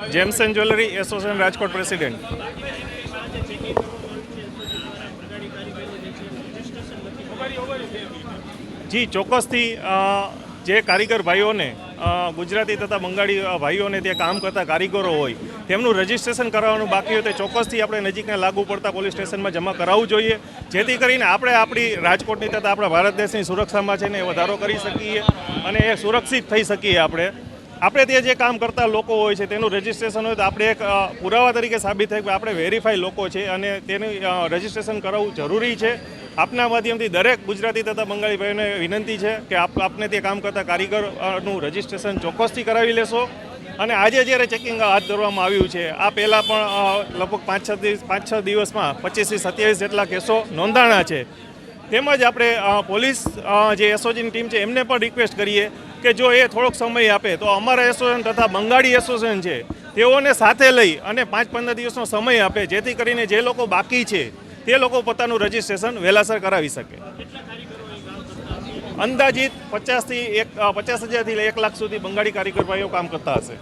Gems and jewellery association Rajkot president. જી, ચોક્કસથી જે કારીગર ભાઈઓને ગુજરાતી તથા બંગાળી ભાઈઓને ત્યાં કામ કરતા કારીગરો હોય, તેમનું રજિસ્ટ્રેશન કરાવવાનું બાકી હોય તે ચોક્કસથી આપણે નજીકના લાગુ પડતા પોલીસ સ્ટેશનમાં જમા કરાવવું જોઈએ. જેથી કરીને આપણે આપણી રાજકોટની તથા આપણા ભારત દેશની સુરક્ષામાં છે ને વધારો કરી શકીએ અને એ સુરક્ષિત થઈ શકીએ આપણે. આપણે ત્યાં જે કામ કરતા લોકો હોય છે, તેનું રજિસ્ટ્રેશન હોય તો આપણે એક પુરાવા તરીકે સાબિત થાય કે આપણે વેરીફાઈ લોકો છે અને તેનું રજીસ્ટ્રેશન કરાવવું જરૂરી છે. આપના માધ્યમથી દરેક ગુજરાતી તથા બંગાળી ભાઈઓને વિનંતી છે કે આપ, આપને તે કામ કરતા કારીગરનું રજિસ્ટ્રેશન ચોક્કસથી કરાવી લેશો. અને આજે જ્યારે ચેકિંગ હાથ ધરવામાં આવ્યું છે, આ પહેલાં પણ લગભગ પાંચ છ દિવસ પાંચ છ દિવસમાં પચીસથી સત્યાવીસ જેટલા કેસો નોંધાણા છે. તેમજ આપણે પોલીસ જે એસઓજીની ટીમ છે, એમને પણ રિક્વેસ્ટ કરીએ કે જો એ થોડોક સમય આપે તો અમારા એસોસિએશન તથા બંગાળી એસોસિએશન છે, તેઓને સાથે લઈ અને પાંચ પંદર દિવસનો સમય આપે, જેથી કરીને જે લોકો બાકી છે, તે લોકો પોતાનું રજિસ્ટ્રેશન વહેલાસર કરાવી શકે. અંદાજિત પચાસથી એક પચાસ હજારથી એક લાખ સુધી બંગાળી કારીગર ભાઈઓ કામ કરતા હશે.